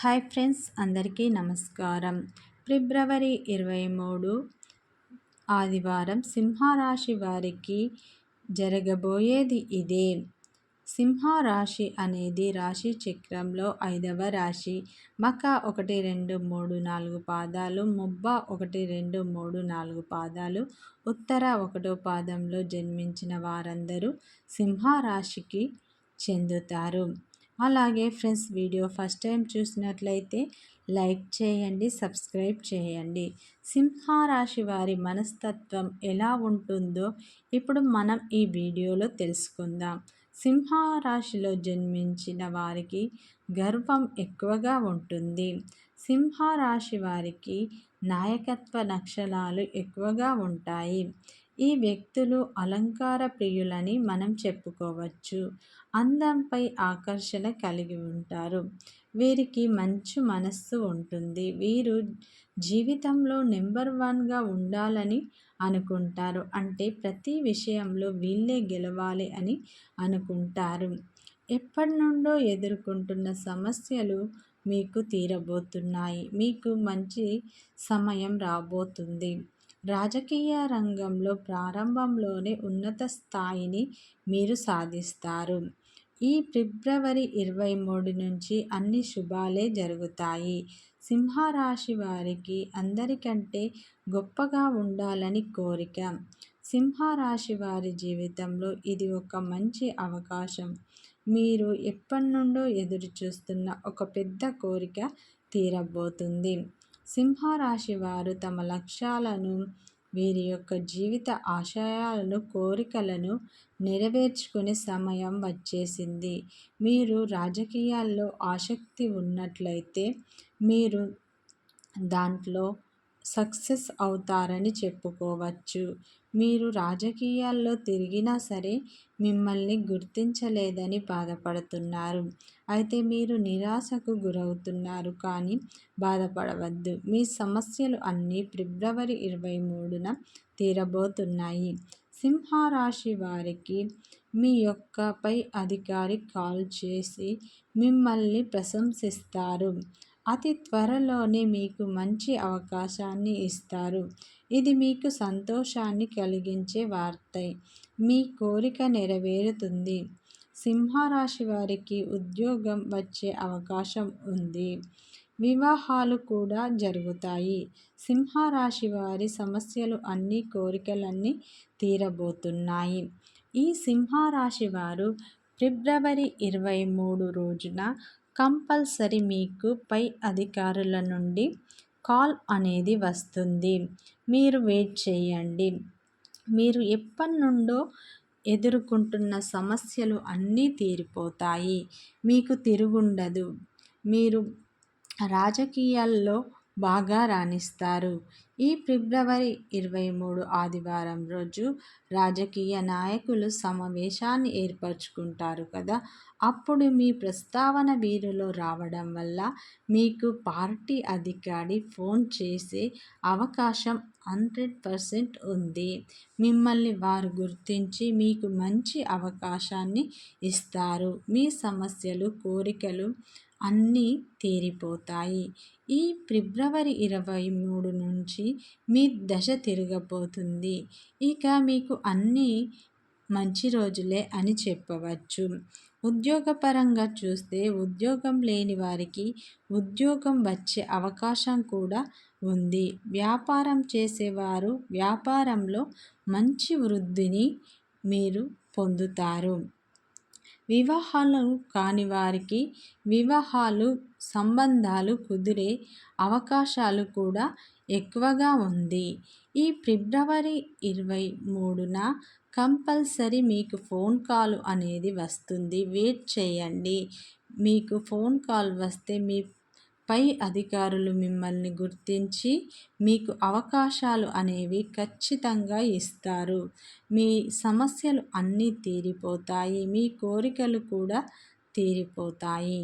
Hi friends అందరికీ నమస్కారం. ఫిబ్రవరి ఇరవై మూడు ఆదివారం సింహరాశి వారికి జరగబోయేది ఇదే. సింహరాశి అనేది రాశి చక్రంలో ఐదవ రాశి. మక ఒకటి రెండు మూడు నాలుగు పాదాలు ముబ్బ ఒకటి రెండు మూడు నాలుగు పాదాలు ఉత్తర ఒకటో పాదంలో జన్మించిన వారందరూ సింహరాశికి చెందుతారు. అలాగే ఫ్రెండ్స్ వీడియో ఫస్ట్ టైం చూసినట్లయితే లైక్ చేయండి సబ్స్క్రైబ్ చేయండి. సింహరాశి వారి మనస్తత్వం ఎలా ఉంటుందో ఇప్పుడు మనం ఈ వీడియోలో తెలుసుకుందాం. సింహరాశిలో జన్మించిన వారికి గర్వం ఎక్కువగా ఉంటుంది. సింహరాశి వారికి నాయకత్వ నక్షలాలు ఎక్కువగా ఉంటాయి. ఈ వ్యక్తులు అలంకార ప్రియులని మనం చెప్పుకోవచ్చు. అందంపై ఆకర్షణ కలిగి ఉంటారు. వీరికి మంచి మనస్సు ఉంటుంది. వీరు జీవితంలో నెంబర్ వన్గా ఉండాలని అనుకుంటారు. అంటే ప్రతి విషయంలో వీళ్ళే గెలవాలి అని అనుకుంటారు. ఎప్పటి నుండో ఎదుర్కొంటున్న సమస్యలు మీకు తీరబోతున్నాయి. మీకు మంచి సమయం రాబోతుంది. రాజకీయ రంగంలో ప్రారంభంలోనే ఉన్నత స్థాయిని మీరు సాధిస్తారు. ఈ ఫిబ్రవరి ఇరవై మూడు నుంచి అన్ని శుభాలే జరుగుతాయి. సింహరాశి వారికి అందరికంటే గొప్పగా ఉండాలని కోరిక. సింహరాశి వారి జీవితంలో ఇది ఒక మంచి అవకాశం. మీరు ఎప్పటి నుండో ఎదురు చూస్తున్న ఒక పెద్ద కోరిక తీరబోతుంది. సింహరాశి వారు తమ లక్ష్యాలను వీరి యొక్క జీవిత ఆశయాలను కోరికలను నెరవేర్చుకునే సమయం వచ్చేసింది. మీరు రాజకీయాల్లో ఆసక్తి ఉన్నట్లయితే మీరు దాంట్లో సక్సెస్ అవుతారని చెప్పుకోవచ్చు. మీరు రాజకీయాల్లో తిరిగినా సరే మిమ్మల్ని గుర్తించలేదని బాధపడుతున్నారు. అయితే మీరు నిరాశకు గురవుతున్నారు కానీ బాధపడవద్దు. మీ సమస్యలు అన్నీ ఫిబ్రవరి ఇరవై మూడున తీరబోతున్నాయి. సింహరాశి వారికి మీ యొక్కపై అధికారి కాల్ చేసి మిమ్మల్ని ప్రశంసిస్తారు. అతి త్వరలోనే మీకు మంచి అవకాశాన్ని ఇస్తారు. ఇది మీకు సంతోషాన్ని కలిగించే వార్త. మీ కోరిక నెరవేరుతుంది. సింహరాశి వారికి ఉద్యోగం వచ్చే అవకాశం ఉంది. వివాహాలు కూడా జరుగుతాయి. సింహరాశి వారి సమస్యలు అన్ని కోరికలన్నీ తీరబోతున్నాయి. ఈ సింహరాశి వారు ఫిబ్రవరి ఇరవై మూడు రోజున కంపల్సరీ మీకు పై అధికారుల నుండి కాల్ అనేది వస్తుంది. మీరు వెయిట్ చేయండి. మీరు ఎప్పటి నుండో ఎదుర్కొంటున్న సమస్యలు అన్నీ తీరిపోతాయి. మీకు తిరుగుండదు. మీరు రాజకీయాల్లో బాగా రాణిస్తారు. ఈ ఫిబ్రవరి ఇరవై మూడు ఆదివారం రోజు రాజకీయ నాయకులు సమావేశాన్ని ఏర్పరచుకుంటారు కదా. అప్పుడు మీ ప్రస్తావన వీరిలో రావడం వల్ల మీకు పార్టీ అధికారి ఫోన్ చేసే అవకాశం హండ్రెడ్ పర్సెంట్ ఉంది. మిమ్మల్ని వారు గుర్తించి మీకు మంచి అవకాశాన్ని ఇస్తారు. మీ సమస్యలు కోరికలు అన్నీ తీరిపోతాయి. ఈ ఫిబ్రవరి ఇరవై మూడు నుంచి మీ దశ తిరగబోతుంది. ఇక మీకు అన్నీ మంచి రోజులే అని చెప్పవచ్చు. ఉద్యోగపరంగా చూస్తే ఉద్యోగం లేని వారికి ఉద్యోగం వచ్చే అవకాశం కూడా ఉంది. వ్యాపారం చేసేవారు వ్యాపారంలో మంచి వృద్ధిని మీరు పొందుతారు. వివాహాలు కాని వారికి వివాహాలు సంబంధాలు కుదిరే అవకాశాలు కూడా ఎక్కువగా ఉంది. ఈ ఫిబ్రవరి ఇరవై మూడున కంపల్సరీ మీకు ఫోన్ కాల్ అనేది వస్తుంది. వెయిట్ చేయండి. మీకు ఫోన్ కాల్ వస్తే మీ పై అధికారులు మిమ్మల్ని గుర్తించి మీకు అవకాశాలు అనేవి ఖచ్చితంగా ఇస్తారు. మీ సమస్యలు అన్నీ తీరిపోతాయి. మీ కోరికలు కూడా తీరిపోతాయి.